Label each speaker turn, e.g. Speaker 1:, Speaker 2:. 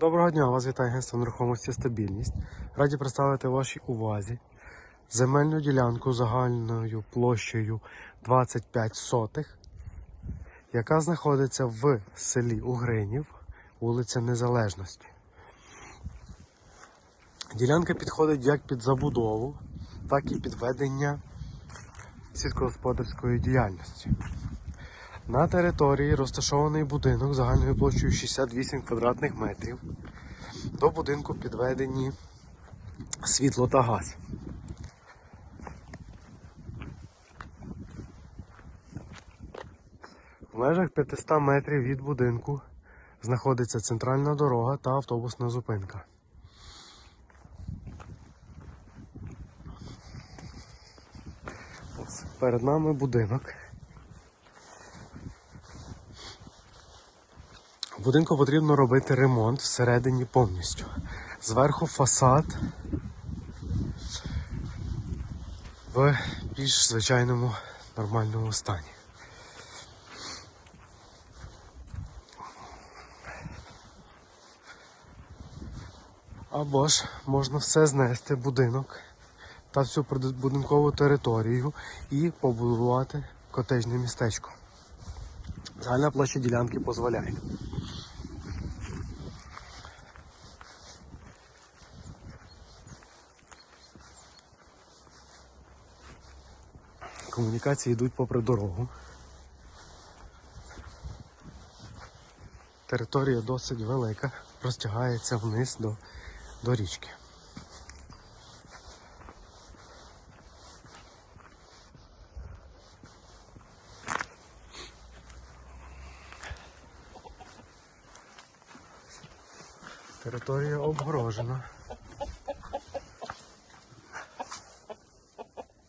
Speaker 1: Доброго дня, вас вітає агентство нерухомості стабільність. Раді представити вашій увазі земельну ділянку загальною площею 25 сотих, яка знаходиться в селі Угринів, вулиця Незалежності. Ділянка підходить як під забудову, так і під ведення сільськогосподарської діяльності. На території розташований будинок загальною площею 68 квадратних метрів. До будинку підведені світло та газ. В межах 500 метрів від будинку знаходиться центральна дорога та автобусна зупинка. Ось перед нами будинок. Будинку потрібно робити ремонт всередині повністю. Зверху фасад в більш звичайному нормальному стані. Або ж можна все знести будинок та всю прибудинкову територію і побудувати котежне містечко. Загальна площа ділянки дозволяє. Комунікації йдуть попри дорогу. Територія досить велика, розтягається вниз до, до річки. Територія обгорожена.